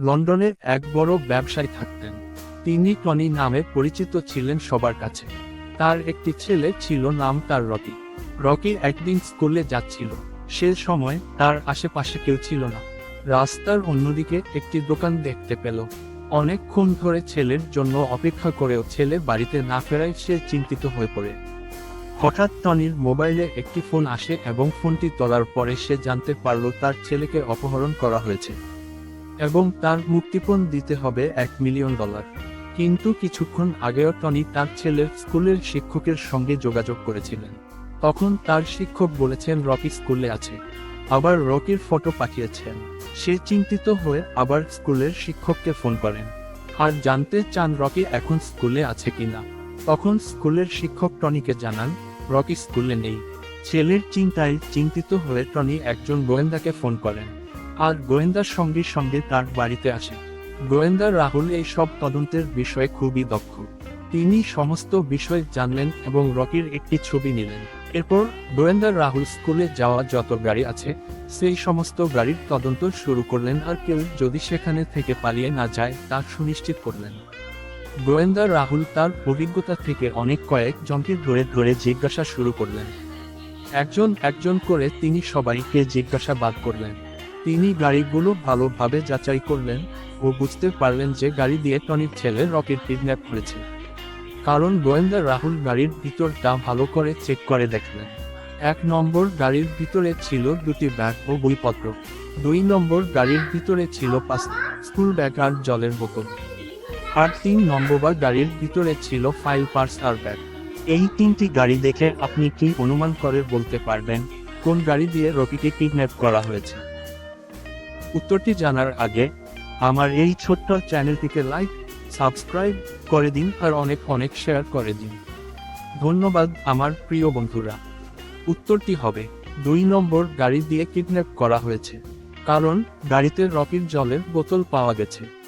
লন্ডনে এক বড় ব্যবসায়ী থাকতেন। তিনি টনি নামে পরিচিত ছিলেন সবার কাছে। তার একটি ছেলে ছিল নাম তার রকি। রকি একদিন স্কুলে যাচ্ছিল। সে সময় তার আশেপাশে কেউ ছিল না। রাস্তার অন্যদিকে একটি দোকান দেখতে পেল। অনেকক্ষণ ধরে ছেলের জন্য অপেক্ষা করেও ছেলে বাড়িতে না ফেরায় সে চিন্তিত হয়ে পড়ে। হঠাৎ টনির মোবাইলে একটি ফোন আসে এবং ফোনটি তোলার পরে সে জানতে পারল তার ছেলেকে অপহরণ করা হয়েছে। এবং তার মুক্তিপণ দিতে হবে এক মিলিয়ন ডলার। কিন্তু কিছুক্ষণ আগেও টনি তার ছেলের স্কুলের শিক্ষকের সঙ্গে যোগাযোগ করেছিলেন। তখন তার শিক্ষক বলেছেন, রকি স্কুলে আছে। আবার রকির ফটো পাঠিয়েছেন। সে চিন্তিত হয়ে আবার স্কুলের শিক্ষককে ফোন করেন। আর জানতে চান রকি এখন স্কুলে আছে কিনা? তখন স্কুলের শিক্ষক টনিকে জানান, রকি স্কুলে নেই। ছেলের চিন্তায় চিন্তিত হয়ে টনি একজন গোয়েন্দাকে ফোন করেন। আর গোয়েন্দার সঙ্গে সঙ্গে তার বাড়িতে আসে। গোয়েন্দা রাহুল এই সব তদন্তের বিষয়ে খুবই দক্ষ। তিনি সমস্ত বিষয় জানলেন এবং রকির একটি ছবি নিলেন। এরপর গোয়েন্দা রাহুল স্কুলে যাওয়া যত গাড়ি আছে, সেই সমস্ত গাড়ির তদন্ত শুরু করলেন আর কেউ যদি সেখানে থেকে পালিয়ে না যায় তা সুনিশ্চিত করলেন। গোয়েন্দা রাহুল তার অভিজ্ঞতা থেকে অনেক কয়েক জনকে ধরে ধরে জিজ্ঞাসা শুরু করলেন। একজন একজন করে তিনি সবাইকে জিজ্ঞাসাবাদ করলেন। তিনি গাড়িগুলো ভালোভাবে যাচাই করলেন ও বুঝতে পারলেন যে গাড়ি দিয়ে টনির ছেলে রকেট কিডন্যাপ করেছে। কারণ গোয়েন্দা রাহুল গাড়ির ভিতরটা ভালো করে চেক করে দেখলেন। এক নম্বর গাড়ির ভিতরে ছিল দুটি ব্যাগ ও বইপত্র। দুই নম্বর গাড়ির ভিতরে ছিল পাঁচ স্কুল ব্যাগ আর জলের বোতল। আর তিন নম্বর গাড়ির ভিতরে ছিল ফাইল পার্স আর ব্যাগ। এই তিনটি গাড়ি দেখে আপনি কি অনুমান করে বলতে পারবেন কোন গাড়ি দিয়ে রকিকে কিডন্যাপ করা হয়েছে? উত্তরটি জানার আগে, আমার এই ছোট্ট চ্যানেলটিকে লাইক সাবস্ক্রাইব করে দিন আর অনেক অনেক শেয়ার করে দিন। ধন্যবাদ আমার প্রিয় বন্ধুরা। উত্তরটি হবে, দুই নম্বর গাড়ি দিয়ে কিডন্যাপ করা হয়েছে। কারণ, গাড়িতে রকির জলের বোতল পাওয়া গেছে।